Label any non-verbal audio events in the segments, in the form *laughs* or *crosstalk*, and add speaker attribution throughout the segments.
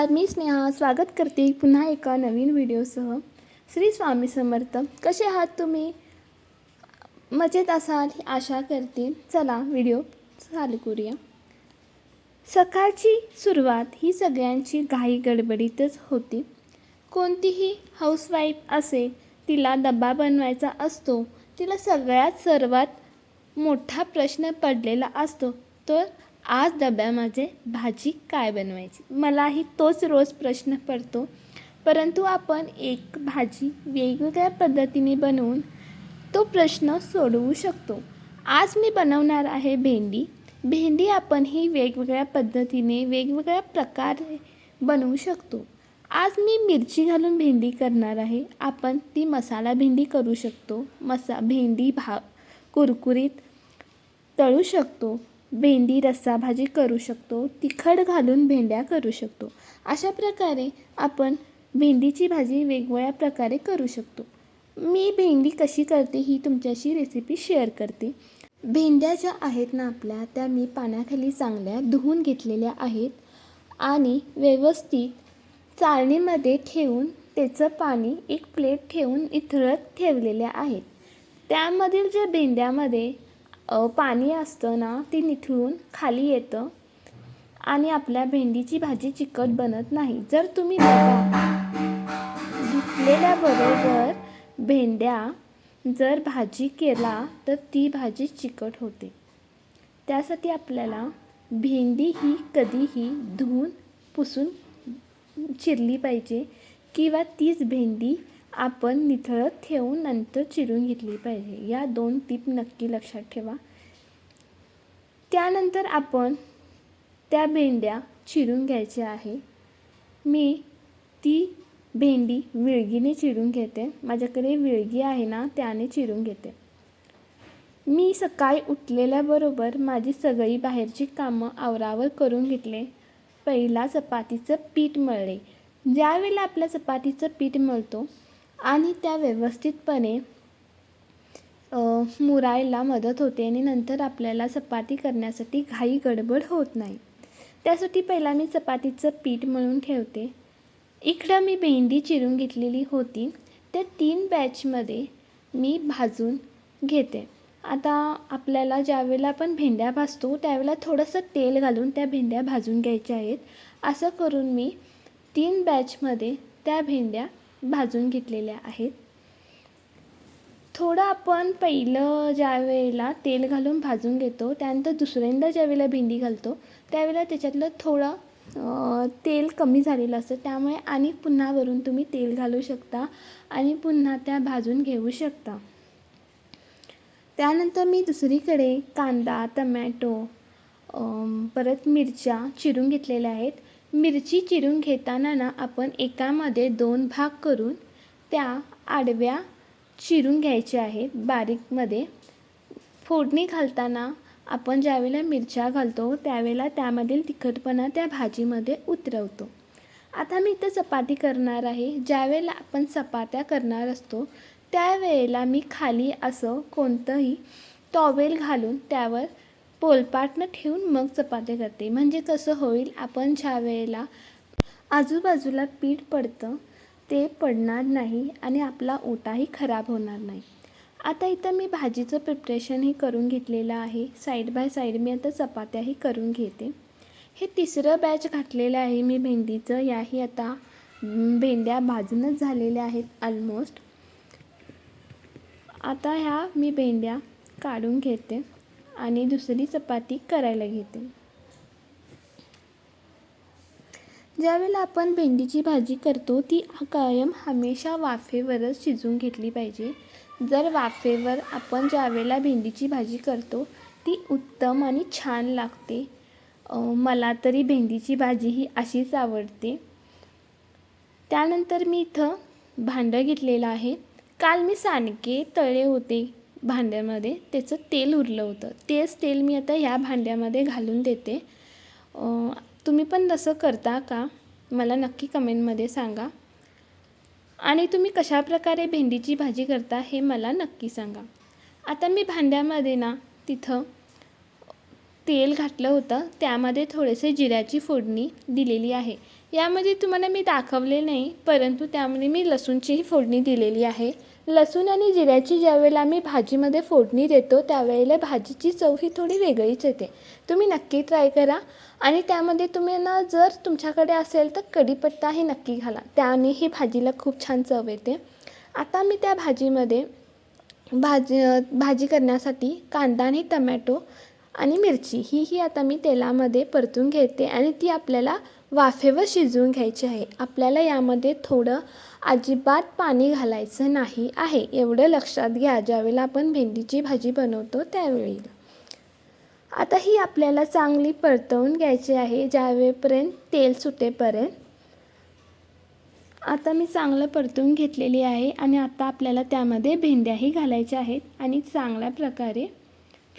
Speaker 1: नमस्कार मी स्नेहा. स्वागत करते पुन्हा एका नवीन व्हिडिओसह. श्री स्वामी समर्थ. कसे आहात तुम्ही? मजेत असाल ही आशा करते. चला व्हिडिओ चालू करूया. सकाळची सुरुवात ही सगळ्यांची घाई गडबडीतच होती. कोणतीही हाऊसवाईफ असेल तिला डबा बनवायचा असतो तिला सगळ्यात सर्वात मोठा प्रश्न पडलेला असतो तर आज डब्यामध्ये भाजी काय बनवायची? मलाही तोच रोज प्रश्न पडतो. परंतु आपण एक भाजी वेगवेगळ्या पद्धतीने बनवून तो प्रश्न सोडवू शकतो. आज मी बनवणार आहे भेंडी. भेंडी आपण ही वेगवेगळ्या पद्धतीने वेगवेगळ्या प्रकारे बनवू शकतो. आज मी मिरची घालून भेंडी करणार आहे. आपण ती मसाला भेंडी करू शकतो. मसा भेंडी भा कुरकुरीत तळू शकतो. भेंडी रस्सा भाजी करू शकतो तिखट घालून भेंड्या करू शकतो. अशा प्रकारे आपण भेंडीची भाजी वेगवेगळ्या प्रकारे करू शकतो. मी भेंडी कशी करते ही तुमच्याशी रेसिपी शेअर करते. भेंड्या ज्या आहेत ना आपल्या त्या मी पाण्याखाली चांगल्या धुवून घेतलेल्या आहेत आणि व्यवस्थित चाळणीमध्ये ठेवून त्याचं पाणी एक प्लेट ठेवून इथळत ठेवलेल्या आहेत. त्यामधील ज्या भेंड्यामध्ये पाणी असतं ना ते निथळून खाली येतं आणि आपल्या भेंडीची भाजी चिकट बनत नाही. जर तुम्ही धुतलेल्या धुतलेल्याबरोबर भेंड्या जर भाजी केला तर ती भाजी चिकट होते. त्यासाठी आपल्याला भेंडी ही कधीही धुवून पुसून चिरली पाहिजे किंवा तीच भेंडी आपण निथळत ठेवून नंतर चिरून घेतली पाहिजे. या दोन टीप नक्की लक्षात ठेवा. त्यानंतर आपण त्या भेंड्या चिरून घ्यायच्या आहे. मी ती भेंडी विळगीने चिरून घेते. माझ्याकडे विळगी आहे ना त्याने चिरून घेते. मी सकाळी उठलेल्याबरोबर माझी सगळी बाहेरची कामं आवरावर करून घेतले. पहिला चपातीचं पीठ मळले. ज्यावेळेला आपल्या चपातीचं पीठ मळतो आणि त्या व्यवस्थितपणे मुरायला मदत होते आणि नंतर आपल्याला चपाती करण्यासाठी घाई गडबड होत नाही. त्यासाठी पहिला मी चपातीचं पीठ मळून ठेवते. इकडं मी भेंडी चिरून घेतलेली होती. त्या तीन बॅचमध्ये मी भाजून घेते. आता आपल्याला ज्यावेळेला आपण भेंड्या भाजतो त्यावेळेला थोडंसं तेल घालून त्या भेंड्या भाजून घ्यायच्या आहेत. असं करून मी तीन बॅचमध्ये त्या भेंड्या भाजून घेतलेल्या आहेत. थोडं आपण पहिलं ज्या वेळेला तेल घालून भाजून घेतो त्यानंतर दुसऱ्यांदा ज्या वेळेला भेंडी घालतो त्यावेळेला त्याच्यातलं थोडं तेल कमी झालेलं असतं. त्यामुळे आणि पुन्हा वरून तुम्ही तेल घालू शकता आणि पुन्हा त्या भाजून घेऊ शकता. त्यानंतर मी दुसरीकडे कांदा टमॅटो परत मिरच्या चिरून घेतलेल्या आहेत. मिरची चिरून घेताना ना आपण एकामध्ये दोन भाग करून त्या आडव्या चिरून घ्यायच्या आहेत बारीकमध्ये. फोडणी घालताना आपण ज्यावेळेला मिरच्या घालतो त्यावेळेला त्यामधील तिखटपणा त्या भाजीमध्ये उतरवतो. आता मी इथं चपाती करणार आहे. ज्यावेळेला आपण चपात्या करणार असतो त्यावेळेला मी खाली असं कोणतंही टॉवेल घालून त्यावर पोलपाटनं ठेवून मग चपात्या करते. म्हणजे कसं होईल आपण ज्या वेळेला आजूबाजूला पीठ पडतं ते पडणार नाही आणि आपला ओटाही खराब होणार नाही. आता इथं मी भाजीचं प्रिपरेशनही करून घेतलेलं आहे. साईड बाय साईड मी आता चपात्याही करून घेते. हे तिसरं बॅच घातलेलं आहे मी भेंडीचं. याही आता भेंड्या भाजूनच झालेल्या आहेत ऑलमोस्ट आता ह्या मी भेंड्या काढून घेते. आणि दुसरी चपाती करायला घेते. ज्यावेळेला आपण भेंडीची भाजी करतो ती कायम हमेशा वाफेवरच शिजवून घेतली पाहिजे. जर वाफेवर आपण ज्यावेळेला भेंडीची भाजी करतो ती उत्तम आणि छान लागते. मला तरी भेंडीची भाजी ही अशीच आवडते. त्यानंतर मी इथं भांडं घेतलेलं आहे. काल मी सानके तळले होते. भांड्यामध्ये त्याचं तेल उरलं होतं. तेच तेल मी आता ह्या भांड्यामध्ये घालून देते. तुम्ही पण तसं करता का? मला नक्की कमेंटमध्ये सांगा. आणि तुम्ही कशाप्रकारे भेंडीची भाजी करता हे मला नक्की सांगा. आता मी भांड्यामध्ये ना तिथं तेल घातलं होतं. त्यामध्ये थोडेसे जिऱ्याची फोडणी दिलेली आहे. यामध्ये तुम्हाला मी दाखवले नाही परंतु त्यामध्ये मी लसूणचीही फोडणी दिलेली आहे. लसूण आणि जिऱ्याची ज्यावेळेला आम्ही भाजीमध्ये फोडणी देतो त्यावेळेला भाजीची चव ही थोडी वेगळीच येते. तुम्ही नक्की ट्राय करा. आणि त्यामध्ये तुम्ही ना जर तुमच्याकडे असेल तर कढीपत्ताही नक्की घाला. त्याने ही भाजीला खूप छान चव येते. आता मी त्या भाजीमध्ये भाजी भाजी करण्यासाठी कांदा आणि टमॅटो आणि मिरची. ही ही आता मी तेलामध्ये परतून घेते आणि ती आपल्याला वाफेवर शिजवून घ्यायची आहे. आपल्याला यामध्ये थोडं अजिबात पाणी घालायचं नाही आहे. एवढं लक्षात घ्या ज्यावेळेला आपण भेंडीची भाजी बनवतो त्यावेळी. आता ही आपल्याला चांगली परतवून घ्यायची आहे. ज्यावेळेपर्यंत तेल सुटेपर्यंत. आता मी चांगलं परतून घेतलेली आहे आणि आता आपल्याला त्यामध्ये भेंड्याही घालायच्या आहेत आणि चांगल्या प्रकारे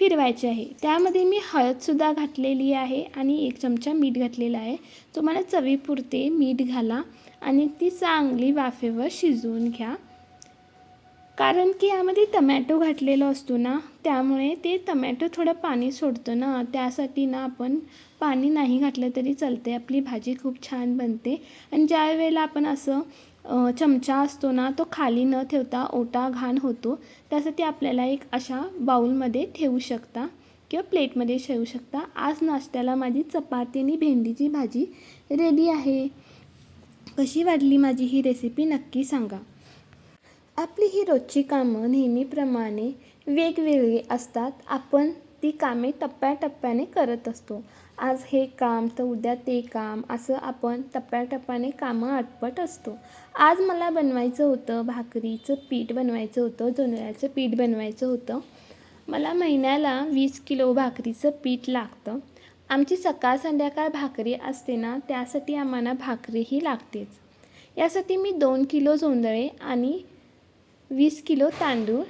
Speaker 1: फिरवायचे आहे. त्यामध्ये मी हळदसुद्धा घातलेली आहे आणि एक चमचा मीठ घातलेला आहे. तुम्हाला चवीपुरते मीठ घाला आणि ती चांगली वाफेवर शिजवून घ्या. कारण की यामध्ये टमॅटो घातलेलो असतो ना त्यामुळे ते टमॅटो थोडं पाणी सोडतं ना त्यासाठी ना आपण पाणी नाही घातलं तरी चालते आपली भाजी खूप छान बनते. आणि ज्या वेळेला आपण असं चमचा असतो ना तो खाली न ठेवता ओटा घाण होतो. त्यासाठी आपल्याला एक अशा बाऊलमध्ये ठेवू शकता किंवा प्लेटमध्ये ठेवू शकता. आज नाश्त्याला माझी चपाती आणि भेंडीची भाजी रेडी आहे. कशी वाटली माझी ही रेसिपी नक्की सांगा. आपली ही रोजची कामं नेहमीप्रमाणे वेगवेगळी असतात. आपण ती कामे टप्प्याटप्प्याने करत असतो. आज हे काम तर उद्या ते काम असं आपण टप्प्याटप्प्याने कामं आटपत असतो. आज मला बनवायचं होतं भाकरीचं पीठ बनवायचं होतं जोंधळ्याचं पीठ बनवायचं होतं. मला महिन्याला वीस किलो भाकरीचं पीठ लागतं. आमची सकाळ संध्याकाळ भाकरी असते ना त्यासाठी आम्हाला भाकरीही लागतेच. यासाठी मी दोन किलो जोंधळे आणि वीस किलो तांदूळ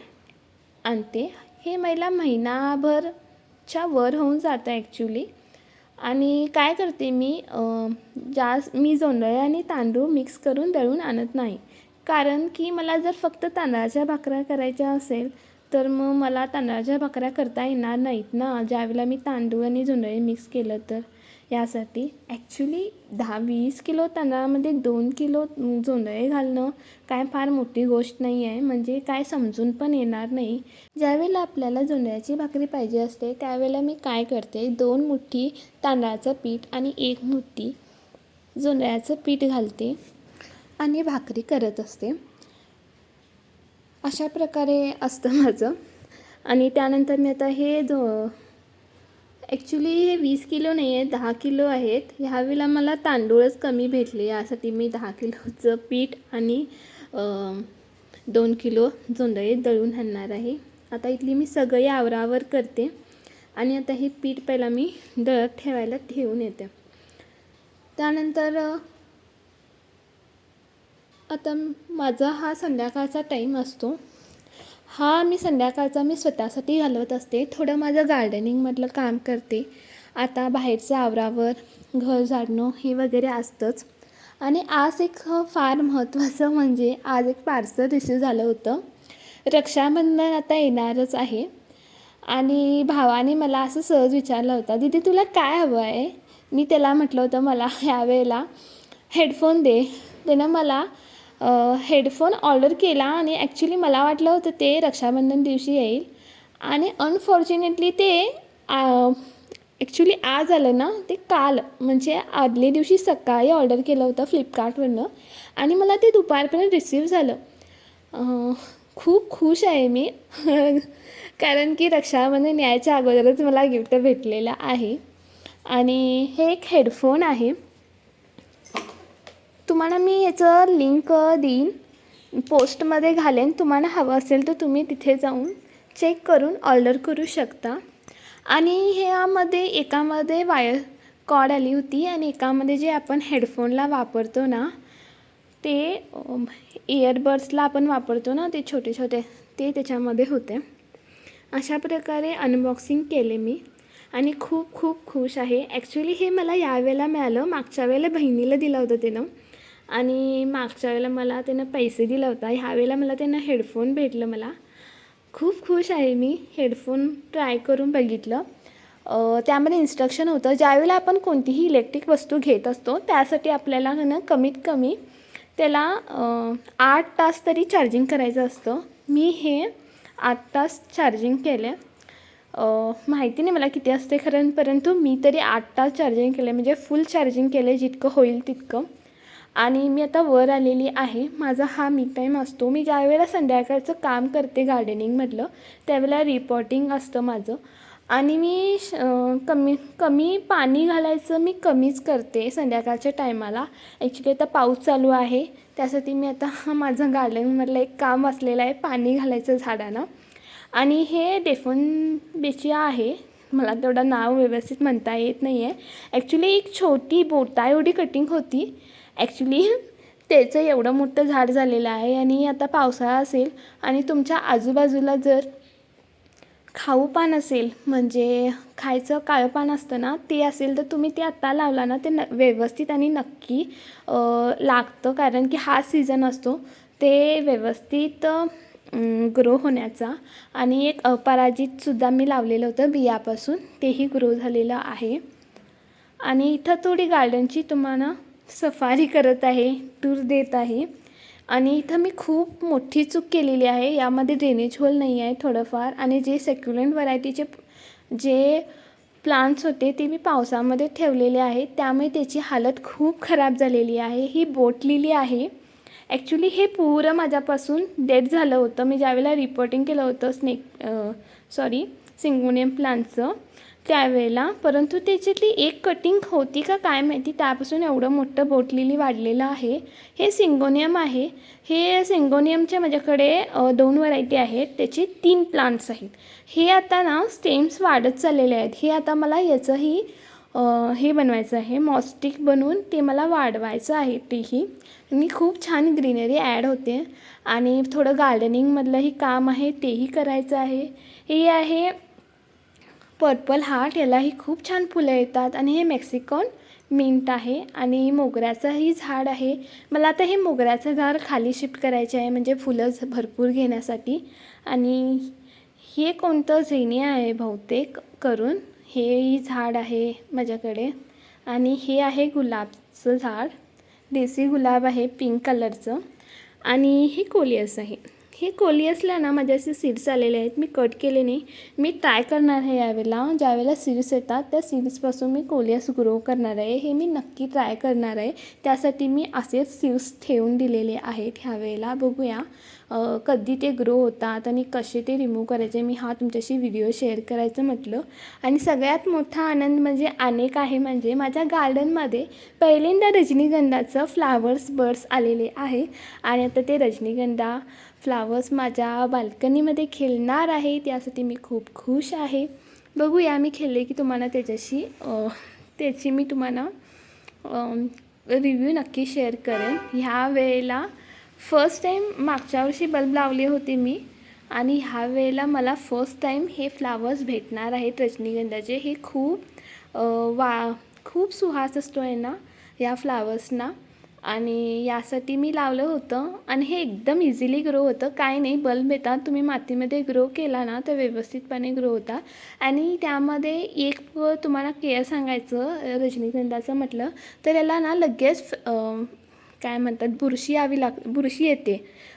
Speaker 1: आणते. हे मला च्या वर होऊन जातं ॲक्च्युली आणि काय करते मी जास्त मी जोंधळे आणि तांदूळ मिक्स करून दळून आणत नाही. कारण की मला जर फक्त तांदळाच्या भाकऱ्या करायच्या असेल तर मग मला तांदळाच्या भाकऱ्या करता येणार नाहीत ना. ज्यावेळेला मी तांदूळ आणि जोंधळे मिक्स केलं तर. यासाठी. ॲक्च्युली दहा वीस किलो तांदळामध्ये दोन किलो जोंधळे घालणं काय फार मोठी गोष्ट नाही आहे म्हणजे काय समजून पण येणार नाही. ज्यावेळेला आपल्याला जोंधळ्याची भाकरी पाहिजे असते त्यावेळेला मी काय करते? दोन मुठ्ठी तांदळाचं पीठ आणि एक मुठी जोंधळ्याचं पीठ घालते आणि भाकरी करत असते. अशा प्रकारे असतं माझं. आणि त्यानंतर मी आता हे जो ॲक्च्युली हे वीस किलो नाही आहे दहा किलो आहेत. ह्यावेळेला मला तांदूळच कमी भेटले. यासाठी मी दहा किलोचं पीठ आणि दोन किलो जोंधळे दळून आणणार आहे. आता इथली मी सगळी आवरावर करते. आणि आता हे पीठ पहिला मी दळत ठेवायला ठेवून येते. त्यानंतर आता माझा हा संध्याकाळचा टाईम असतो. हा मी संध्याकाळचा मी स्वतःसाठी घालवत असते. थोडं माझं गार्डनिंगमधलं काम करते. आता बाहेरचं आवरावर घर झाडणं हे वगैरे असतंच. आणि आज एक फार महत्त्वाचं म्हणजे आज एक पार्सल रिसीव झालं होतं. रक्षाबंधन आता येणारच आहे. आणि भावाने मला असं सहज विचारलं होता दीदी तुला काय हवं आहे? मी त्याला म्हटलं होतं मला ह्यावेळेला हेडफोन दे. त्यानं मला हेडफोन ऑर्डर केला आणि ॲक्च्युली मला वाटलं होतं ते रक्षाबंधन दिवशी येईल. आणि अनफॉर्च्युनेटली ते ॲक्च्युली आज आलं ना ते काल म्हणजे आदल्या दिवशी सकाळी ऑर्डर केलं होतं फ्लिपकार्टवरनं आणि मला ते दुपारपर्यंत रिसीव झालं. खूप खुश आहे मी. *laughs* कारण की रक्षाबंधन यायच्या अगोदरच मला गिफ्ट भेटलेलं आहे. आणि हे एक हेडफोन आहे. तुम्हाला मी याचं लिंक देईन. पोस्टमध्ये घालेन. तुम्हाला हवं असेल तर तुम्ही तिथे जाऊन चेक करून ऑर्डर करू शकता. आणि ह्यामध्ये एकामध्ये वायर कॉड आली होती आणि एकामध्ये जे आपण हेडफोनला वापरतो ना ते इयरबड्सला आपण वापरतो ना ते छोटे छोटे ते त्याच्यामध्ये होते. अशा प्रकारे अनबॉक्सिंग केले मी. आणि खूप खूप खुश आहे. ॲक्च्युली हे मला यावेळेला मिळालं. मागच्या वेळेला बहिणीला दिलं होतं त्यानं. आणि मागच्या वेळेला मला त्यानं पैसे दिला होता. ह्या वेळेला मला त्यानं हेडफोन भेटलं मला. खूप खुश आहे मी हेडफोन ट्राय करून बघितलं. त्यामध्ये इन्स्ट्रक्शन होतं ज्यावेळेला आपण कोणतीही इलेक्ट्रिक वस्तू घेत असतो त्यासाठी आपल्याला ना कमीत कमी त्याला आठ तास तरी चार्जिंग करायचं असतं. मी हे आठ तास चार्जिंग केले. माहिती नाही मला किती असते खरं परंतु मी तरी आठ तास चार्जिंग केले. म्हणजे फुल चार्जिंग केले जितकं होईल तितकं. आणि मी आता वर आलेली आहे. माझा हा मी टाईम असतो. मी ज्यावेळेला संध्याकाळचं काम करते गार्डनिंगमधलं त्यावेळेला रिपोर्टिंग असतं माझं. आणि मी श- कमी कमी पाणी घालायचं मी कमीच करते संध्याकाळच्या टायमाला ॲक्च्युली आता पाऊस चालू आहे. त्यासाठी मी आता *laughs* माझं गार्डनिंगमधलं एक काम असलेलं आहे पाणी घालायचं झाडांना. आणि हे डेफोन बेचिया आहे. मला तेवढं नाव व्यवस्थित म्हणता येत नाही आहे ॲक्च्युली एक छोटी बोटा एवढी कटिंग होती. ॲक्च्युली *laughs* त्याचं एवढं मोठं झाड झालेलं आहे आणि आता पावसाळा असेल आणि तुमच्या आजूबाजूला जर खाऊ पान असेल म्हणजे खायचं काळं पान असतं ना ते असेल तर तुम्ही ते आत्ता लावला ना ते न व्यवस्थित आणि नक्की लागतं. कारण की हा सीझन असतो ते व्यवस्थित ग्रो होण्याचा. आणि एक अपराजितसुद्धा मी लावलेलं होतं बियापासून तेही ग्रो झालेलं आहे. आणि इथं थोडी गार्डनची तुम्हाला सफारी करत आहे टूर देत आहे. आणि इथं मी खूप मोठी चूक केलेली आहे. यामध्ये ड्रेनेज होल नाही आहे थोडंफार. आणि जे सेक्युलंट व्हरायटीचे जे प्लांट्स होते ते मी पावसामध्ये ठेवलेले आहे त्यामुळे त्याची हालत खूप खराब झालेली आहे. ही बोटलेली आहे. ॲक्च्युली हे पुरं माझ्यापासून डेड झालं होतं. मी ज्यावेळेला रिपोर्टिंग केलं होतं स्नेक सॉरी सिंगोनियम प्लांटचं त्यावेळेला. परंतु त्याच्यातली एक कटिंग होती का काय माहिती? त्यापासून एवढं मोठं बोटलेली वाढलेलं आहे. हे सिंगोनियम आहे. हे सिंगोनियमचे माझ्याकडे दोन व्हरायटी आहेत. त्याचे तीन प्लांट्स आहेत. हे आता ना स्टेम्स वाढत चाललेले आहेत. हे आता मला याचंही हे बनवायचं आहे. मॉस्टिक बनवून ते मला वाढवायचं आहे तेही. आणि खूप छान ग्रीनरी ॲड होते. आणि थोडं गार्डनिंगमधलंही काम आहे तेही करायचं आहे. हे आहे पर्पल हार्ट यालाही खूप छान फुलं येतात आणि हे मेक्सिकॉन मिंट आहे आणि मोगऱ्याचंही झाड आहे. मला आता हे मोगऱ्याचं झाड खाली शिफ्ट करायचे आहे म्हणजे फुलं भरपूर घेण्यासाठी. आणि हे कोणतं झेने आहे बहुतेक करून हेही झाड आहे माझ्याकडे. आणि हे आहे गुलाबचं झाड. देसी गुलाब आहे पिंक कलरचं. आणि हे कोलियस आहे. हे कोलियसला ना माझे असे सीड्स आलेले आहेत. मी कट केले नाही. मी ट्राय करणार आहे यावेळेला. ज्यावेळेला सीड्स येतात त्या सीड्सपासून मी कोलियस ग्रो करणार आहे. हे मी नक्की ट्राय करणार आहे. त्यासाठी मी असेच सीड्स ठेवून दिलेले आहेत. ह्यावेळेला बघूया कधी ते ग्रो होतात आणि कसे ते रिमूव्ह करायचे. मी हा तुमच्याशी व्हिडिओ शेअर करायचं म्हटलं. आणि सगळ्यात मोठा आनंद म्हणजे अनेक आहे म्हणजे माझ्या गार्डनमध्ये पहिल्यांदा रजनीगंधाचं फ्लावर्स बर्ड्स आलेले आहे. आणि आता ते रजनीगंधा फ्लावर्स माझ्या बाल्कनीमध्ये खेळणार आहे त्यासाठी मी खूप खुश आहे. बघूया मी खेळले की तुम्हाला त्याच्याशी त्याची मी तुम्हाला रिव्ह्यू नक्की शेअर करेन. ह्या वेळेला फर्स्ट टाईम मागच्या वर्षी बल्ब लावले होते मी आणि ह्या वेळेला मला फर्स्ट टाईम हे फ्लावर्स भेटणार आहेत रजनीगंधाचे. हे खूप वा खूप सुहास असतो आहे ना या फ्लावर्सना आणि यासाठी मी लावलं होतं आणि हे एकदम इझिली ग्रो होतं. काय नाही बल्ब येतात. तुम्ही मातीमध्ये ग्रो केला ना तर व्यवस्थितपणे ग्रो होता. आणि त्यामध्ये एक तुम्हाला केअर सांगायचं रजनीगंधाचं म्हटलं तर याला ना लगेच काय म्हणतात बुरशी यावी लाग बुरशी येते.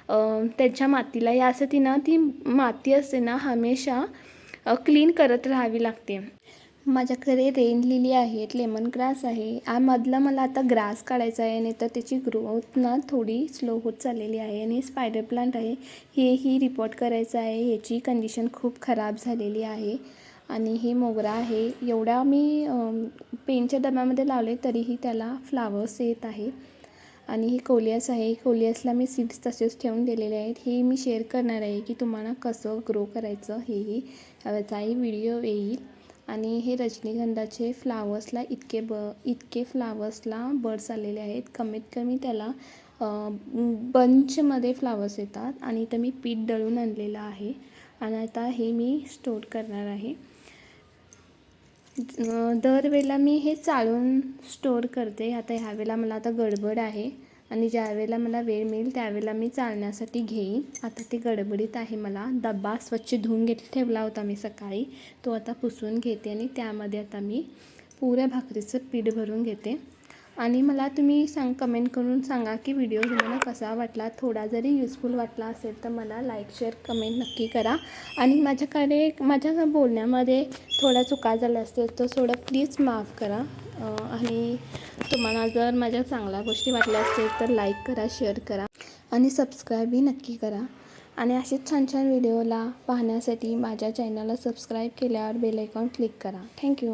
Speaker 1: त्याच्या त्यांच्या मातीला. यासाठी ना ती माती असते ना हमेशा क्लीन करत राहावी लागते. माझ्याकडे रेन लिली आहेत लेमन ग्रास आहे. यामधला मला आता ग्रास काढायचा आहे नाही तर त्याची ग्रोथ ना थोडी स्लो होत चाललेली आहे आणि स्पायडर प्लांट आहे. हेही रिपोर्ट करायचं आहे. ह्याची कंडिशन खूप खराब झालेली आहे. आणि हे मोगरा आहे. एवढा मी पेनच्या डब्यामध्ये लावले तरीही त्याला फ्लावर्स येत आहे आणि हे कोलियस आहे. कोलियसला मी सीड्स तसेच ठेवून दिलेले आहेत. हे मी शेअर करणार आहे की तुम्हाला कसं ग्रो करायचं हेही. याचाही व्हिडिओ येईल. आणि हे रजनीगंधाचे फ्लावर्सला इतके ब इतके फ्लावर्सला बर्ड्स आलेले आहेत. कमीत कमी त्याला बंचमध्ये फ्लावर्स येतात आणि इथं मी पीठ दळून आणलेलं आहे. आणि आता हे मी स्टोर करणार आहे. दरवेळेला मी हे चाळून स्टोर करते. आता ह्यावेळेला मला आता गडबड आहे. आणि ज्यावेळेला मला वेळ मिळेल त्यावेळेला मी चालण्यासाठी घेईन. आता ते गडबडीत आहे मला. डबा स्वच्छ धुवून घेत ठेवला होता मी सकाळी. तो आता पुसून घेते आणि त्यामध्ये आता मी पुऱ्या भाकरीचं पीठ भरून घेते. आणि मला तुम्ही सांग कमेंट करून सांगा की व्हिडिओ तुम्हाला कसा वाटला? थोडा जरी युजफुल वाटला असेल तर मला लाईक शेअर कमेंट नक्की करा. आणि माझ्याकडे माझ्या बोलण्यामध्ये थोड्या चुका झाल्या असतील तर थोडं प्लीज माफ करा. आणि तुम्हाला जर माझ्या चांगल्या गोष्टी वाटल्या असतील तर लाईक करा शेअर करा आणि सबस्क्राईबही नक्की करा. आणि असेच छान छान व्हिडिओला पाहण्यासाठी माझ्या चॅनलला सबस्क्राईब केल्यावर बेलायकॉन क्लिक करा. थँक्यू